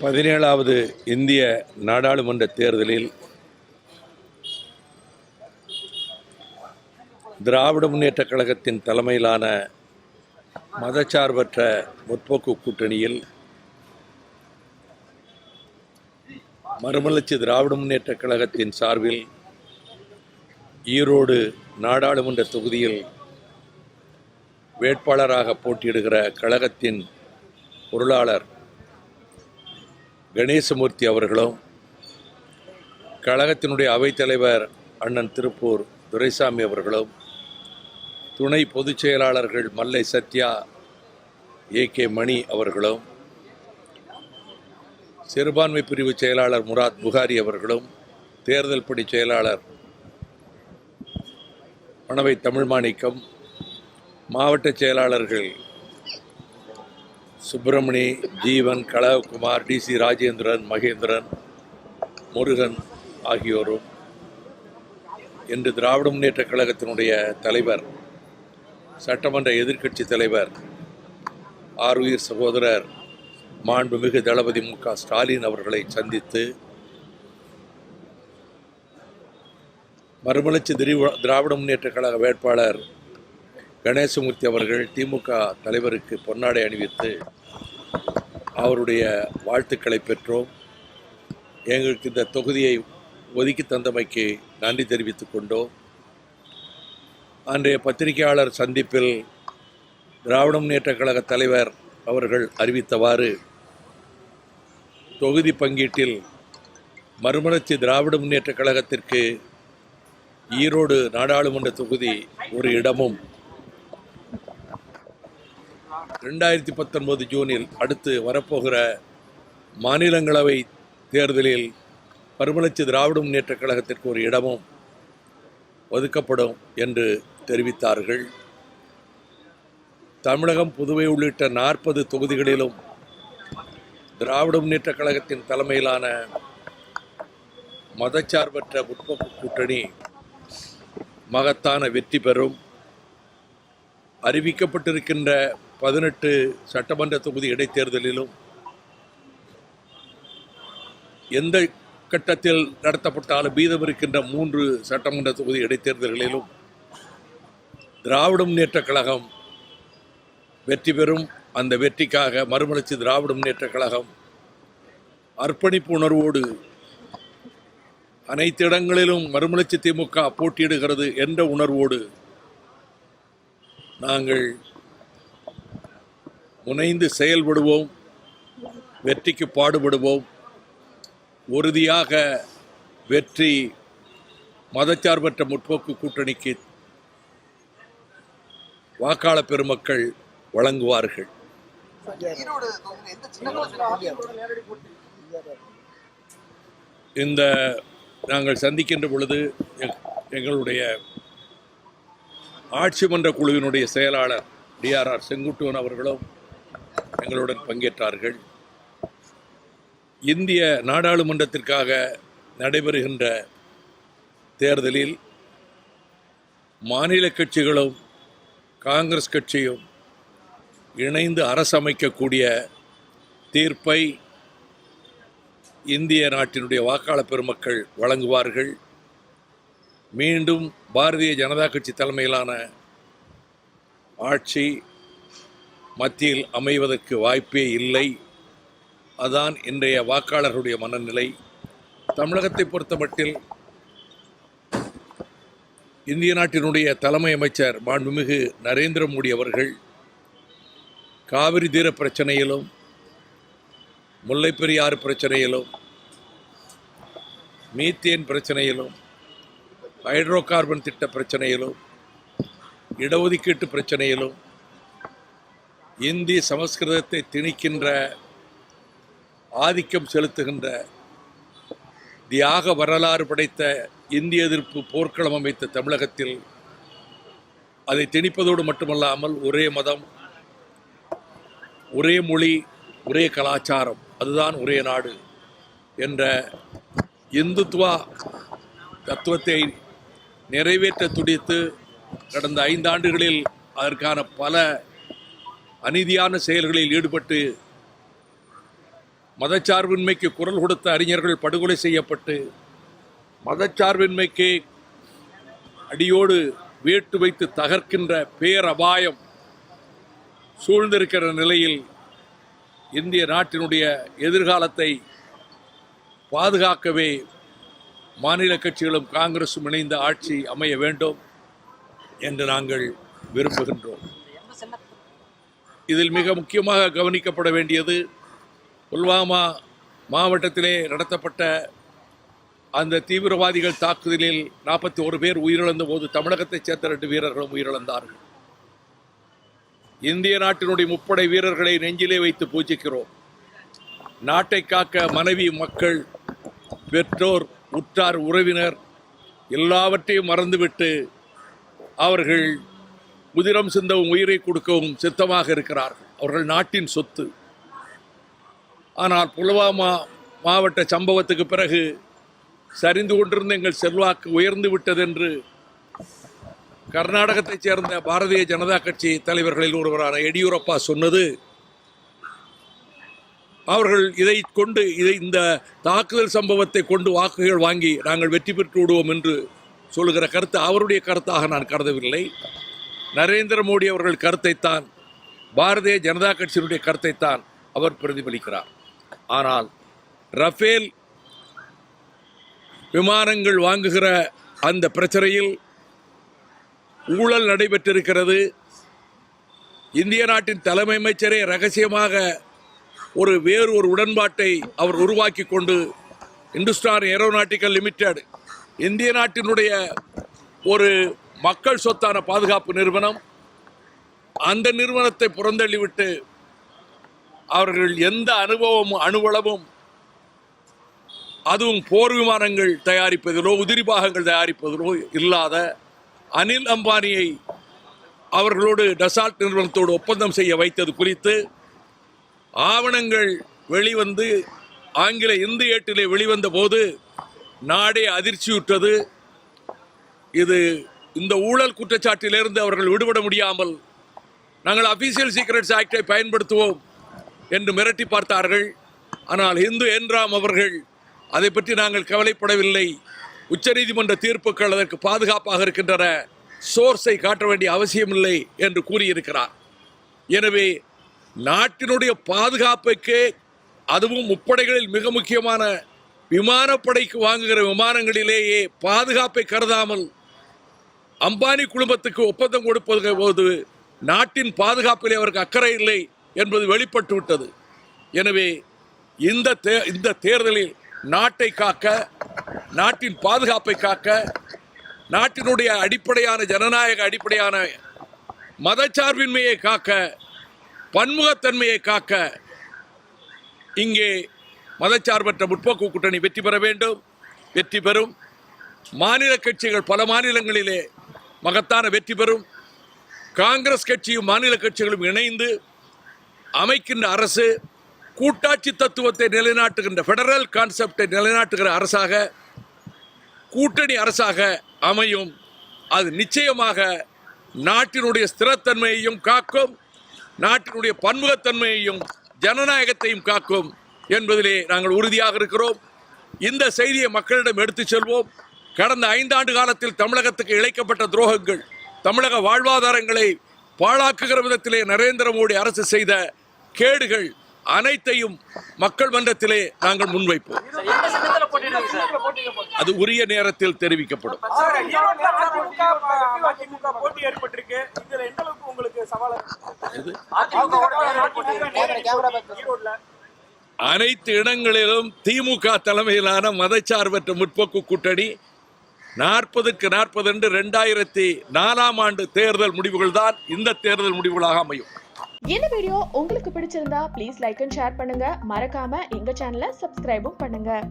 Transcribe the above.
பதினேழாவது இந்திய நாடாளுமன்ற தேர்தலில் திராவிட முன்னேற்றக் கழகத்தின் தலைமையிலான மதச்சார்பற்ற முற்போக்கு கூட்டணியில் மறுமலர்ச்சி திராவிட முன்னேற்றக் கழகத்தின் சார்பில் ஈரோடு நாடாளுமன்ற தொகுதியில் வேட்பாளராக போட்டியிடுகிற கழகத்தின் பொருளாளர் கணேசமூர்த்தி அவர்களும் கழகத்தினுடைய அவைத்தலைவர் அண்ணன் திருப்பூர் துரைசாமி அவர்களும் துணை பொதுச் செயலாளர்கள் மல்லை சத்யா ஏ கே மணி அவர்களும் சிறுபான்மை பிரிவு செயலாளர் முராத் புகாரி அவர்களும் தேர்தல் பணி செயலாளர் மணவை தமிழ்மாணிக்கம் மாவட்ட செயலாளர்கள் சுப்பிரமணி ஜீவன் கலகுமார் டிசி ராஜேந்திரன் மகேந்திரன் முருகன் ஆகியோரும் இன்று திராவிட முன்னேற்ற கழகத்தினுடைய தலைவர் சட்டமன்ற எதிர்க்கட்சி தலைவர் ஆருயிர் சகோதரர் மாண்புமிகு தளபதி மு க ஸ்டாலின் அவர்களை சந்தித்து மறுமலர்ச்சி திரிவ- திராவிட முன்னேற்ற கழக வேட்பாளர் கணேசமூர்த்தி அவர்கள் திமுக தலைவருக்கு பொன்னாடை அணிவித்து அவருடைய வாழ்த்துக்களை பெற்றோம். எங்களுக்கு இந்த தொகுதியை ஒதுக்கி தந்தமைக்கு நன்றி தெரிவித்துக் கொண்டோம். அன்றைய பத்திரிகையாளர் சந்திப்பில் திராவிட முன்னேற்ற கழக தலைவர் அவர்கள் அறிவித்தவாறு தொகுதி பங்கீட்டில் மறுமலர்ச்சி திராவிட முன்னேற்ற கழகத்திற்கு ஈரோடு நாடாளுமன்ற தொகுதி ஒரு இடமும் ரெண்டாயிரத்தி பத்தொன்பது ஜூனில் அடுத்து வரப்போகிற மாநிலங்களவை தேர்தலில் பருமலச்சி திராவிட முன்னேற்றக் கழகத்திற்கு ஒரு இடமும் ஒதுக்கப்படும் என்று தெரிவித்தார்கள். தமிழகம் புதுவை உள்ளிட்ட நாற்பது தொகுதிகளிலும் திராவிட முன்னேற்றக் கழகத்தின் தலைமையிலான மதச்சார்பற்ற முற்போக்கு கூட்டணி மகத்தான வெற்றி பெறும். அறிவிக்கப்பட்டிருக்கின்ற பதினெட்டு சட்டமன்ற தொகுதி இடைத்தேர்தலிலும் எந்த கட்டத்தில் நடத்தப்பட்டாலும் மீதம் இருக்கின்ற மூன்று சட்டமன்ற தொகுதி இடைத்தேர்தல்களிலும் திராவிட முன்னேற்ற கழகம் வெற்றி பெறும். அந்த வெற்றிக்காக மறுமலர்ச்சி திராவிட முன்னேற்ற கழகம் அர்ப்பணிப்பு உணர்வோடு அனைத்து இடங்களிலும் மறுமலர்ச்சி திமுக போட்டியிடுகிறது என்ற உணர்வோடு நாங்கள் முனைந்து செயல்படுவோம் வெற்றிக்கு பாடுபடுவோம். உறுதியாக வெற்றி மதச்சார்பற்ற முற்போக்கு கூட்டணிக்கு வாக்காள பெருமக்கள் வழங்குவார்கள். இந்த நாங்கள் சந்திக்கின்ற பொழுது எங்களுடைய ஆட்சி மன்ற குழுவினுடைய செயலாளர் டிஆர்ஆர் செங்குட்டுவன் அவர்களும் எங்களுடன் பங்கேற்றார்கள். இந்திய நாடாளுமன்றத்திற்காக நடைபெறுகின்ற தேர்தலில் மாநில கட்சிகளும் காங்கிரஸ் கட்சியும் இணைந்து அரசமைக்கக்கூடிய தீர்ப்பை இந்திய நாட்டினுடைய வாக்காளர் பெருமக்கள் வழங்குவார்கள். மீண்டும் பாரதிய ஜனதா கட்சி தலைமையிலான ஆட்சி மத்தியில் அமைவதற்கு வாய்ப்பே இல்லை. அதான் இன்றைய வாக்காளர்களுடைய மனநிலை. தமிழகத்தை பொறுத்தமட்டில் இந்திய நாட்டினுடைய தலைமை அமைச்சர் மாண்புமிகு நரேந்திர மோடி அவர்கள் காவிரி தீர பிரச்சனையிலும் முல்லைப்பெரியாறு பிரச்சனையிலும் மீத்தேன் பிரச்சனையிலும் ஹைட்ரோ கார்பன் திட்ட பிரச்சனையிலும் இடஒதுக்கீட்டு பிரச்சனையிலும் இந்தி சமஸ்கிருதத்தை திணிக்கின்ற ஆதிக்கம் செலுத்துகின்ற தியாக வரலாறு படைத்த இந்திய எதிர்ப்பு போர்க்களம் அமைத்த தமிழகத்தில் அதை திணிப்பதோடு மட்டுமல்லாமல் ஒரே மதம் ஒரே மொழி ஒரே கலாச்சாரம் அதுதான் ஒரே நாடு என்ற இந்துத்துவா தத்துவத்தை நிறைவேற்ற துடித்து கடந்த ஐந்தாண்டுகளில் அதற்கான பல அநீதியான செயல்களில் ஈடுபட்டு மதச்சார்பின்மைக்கு குரல் கொடுத்த அறிஞர்கள் படுகொலை செய்யப்பட்டு மதச்சார்பின்மைக்கு அடியோடு வேட்டு வைத்து தகர்க்கின்ற பேரபாயம் சூழ்ந்திருக்கிற நிலையில் இந்திய நாட்டினுடைய எதிர்காலத்தை பாதுகாக்கவே மாநில கட்சிகளும் காங்கிரசும் இணைந்த ஆட்சி அமைய வேண்டும் என்று நாங்கள் விரும்புகின்றோம். இதில் மிக முக்கியமாக கவனிக்கப்பட வேண்டியது புல்வாமா மாவட்டத்திலே நடத்தப்பட்ட அந்த தீவிரவாதிகள் தாக்குதலில் நாற்பத்தி ஒரு பேர் உயிரிழந்த போது தமிழகத்தைச் சேர்ந்த ரெண்டு வீரர்களும் உயிரிழந்தார்கள். இந்திய நாட்டினுடைய முப்படை வீரர்களை நெஞ்சிலே வைத்து பூஜிக்கிறோம். நாட்டை காக்க மனைவி மக்கள் பெற்றோர் உற்றார் உறவினர் எல்லாவற்றையும் மறந்துவிட்டு அவர்கள் முதிரம் சிந்தவும் உயிரை கொடுக்கவும் சித்தமாக இருக்கிறார்கள். அவர்கள் நாட்டின் சொத்து. ஆனால் புல்வாமா மாவட்ட சம்பவத்துக்கு பிறகு சரிந்து கொண்டிருந்த எங்கள் செல்வாக்கு உயர்ந்து விட்டதென்று கர்நாடகத்தைச் சேர்ந்த பாரதிய ஜனதா கட்சி தலைவர்களில் ஒருவரான எடியூரப்பா சொன்னது. அவர்கள் இதை கொண்டு இதை இந்த தாக்குதல் சம்பவத்தை கொண்டு வாக்குகள் வாங்கி நாங்கள் வெற்றி பெற்று விடுவோம் என்று சொல்லுகிற கருத்து அவருடைய கருத்தாக நான் கருதவில்லை. நரேந்திர மோடி அவர்கள் கருத்தைத்தான் பாரதிய ஜனதா கட்சியினுடைய கருத்தைத்தான் அவர் பிரதிபலிக்கிறார். ஆனால் ரஃபேல் விமானங்கள் வாங்குகிற அந்த பிரச்சனையில் ஊழல் நடைபெற்றிருக்கிறது. இந்திய நாட்டின் தலைமை அமைச்சரே ரகசியமாக ஒரு வேறு ஒரு உடன்பாட்டை அவர் உருவாக்கி கொண்டு இந்துஸ்தான் ஏரோநாட்டிக்கல் லிமிடெட் இந்திய நாட்டினுடைய ஒரு மக்கள் சொத்தான பாதுகாப்பு நிறுவனம் அந்த நிறுவனத்தை புறந்தள்ளிவிட்டு அவர்கள் எந்த அனுபவமும் அணுவளவும் அதுவும் போர் விமானங்கள் தயாரிப்பதிலோ உதிரி பாகங்கள் தயாரிப்பதிலோ இல்லாத அனில் அம்பானியை அவர்களோடு டசால்ட் நிறுவனத்தோடு ஒப்பந்தம் செய்ய வைத்தது குறித்து ஆவணங்கள் வெளிவந்து ஆங்கில இந்து ஏட்டிலே வெளிவந்த போது நாடே அதிர்ச்சியுற்றது. இது இந்த ஊழல் குற்றச்சாட்டிலிருந்து அவர்கள் விடுபட முடியாமல் நாங்கள் அபிஷியல் சீக்ரெட்ஸ் ஆக்டை பயன்படுத்துவோம் என்று மிரட்டி பார்த்தார்கள். ஆனால் இந்து என்றாம் அவர்கள் அதை பற்றி நாங்கள் கவலைப்படவில்லை. உச்சநீதிமன்ற தீர்ப்புகள் அதற்கு பாதுகாப்பாக இருக்கின்றன. சோர்ஸை காட்ட வேண்டிய அவசியமில்லை என்று கூறியிருக்கிறார். எனவே நாட்டினுடைய பாதுகாப்புக்கு அதுவும் முப்படைகளில் மிக முக்கியமான விமானப்படைக்கு வாங்குகிற விமானங்களிலேயே பாதுகாப்பை கருதாமல் அம்பானி குடும்பத்துக்கு ஒப்பந்தம் கொடுப்பது போது நாட்டின் பாதுகாப்பிலே அவருக்கு அக்கறை இல்லை என்பது வெளிப்பட்டு விட்டது. எனவே இந்த தே இந்த தேர்தலில் நாட்டை காக்க நாட்டின் பாதுகாப்பை காக்க நாட்டினுடைய அடிப்படையான ஜனநாயக அடிப்படையான மதச்சார்பின்மையை காக்க பன்முகத்தன்மையை காக்க இங்கே மதச்சார்பற்ற முற்போக்கு கூட்டணி வெற்றி பெற வேண்டும் வெற்றி பெறும். மாநில கட்சிகள் பல மாநிலங்களிலே மகத்தான வெற்றி பெறும். காங்கிரஸ் கட்சியும் மாநில கட்சிகளும் இணைந்து அமைக்கின்ற அரசு கூட்டாட்சி தத்துவத்தை நிலைநாட்டுகின்ற ஃபெடரல் கான்செப்டை நிலைநாட்டுகிற அரசாக கூட்டணி அரசாக அமையும். அது நிச்சயமாக நாட்டினுடைய ஸ்திரத்தன்மையையும் காக்கும் நாட்டினுடைய பன்முகத்தன்மையையும் ஜனநாயகத்தையும் காக்கும் என்பதிலே நாங்கள் உறுதியாக இருக்கிறோம். இந்த செய்தியை மக்களிடம் எடுத்துச் செல்வோம். கடந்த ஐந்தாண்டு காலத்தில் தமிழகத்துக்கு இழைக்கப்பட்ட துரோகங்கள் தமிழக வாழ்வாதாரங்களை பாழாக்குகிற விதத்திலே நரேந்திர மோடி அரசு செய்த கேடுகள் அனைத்தையும் மக்கள் மன்றத்திலே நாங்கள் முன்வைப்போம். அது உரிய நேரத்தில் தெரிவிக்கப்படும். அனைத்து இடங்களிலும் திமுக தலைமையிலான மதச்சார்பற்ற முற்போக்கு கூட்டணி நாற்பதுக்கு நாற்பது என்று ரெண்டாயிரத்தி நாலாம் ஆண்டு தேர்தல் முடிவுகள் தான் இந்த தேர்தல் முடிவுகளாக அமையும். இந்த வீடியோ உங்களுக்கு பிடிச்சிருந்தா ப்ளீஸ் லைக் அண்ட் ஷேர் பண்ணுங்க. மறக்காம எங்க சேனலை சப்ஸ்கிரைபும் பண்ணுங்க.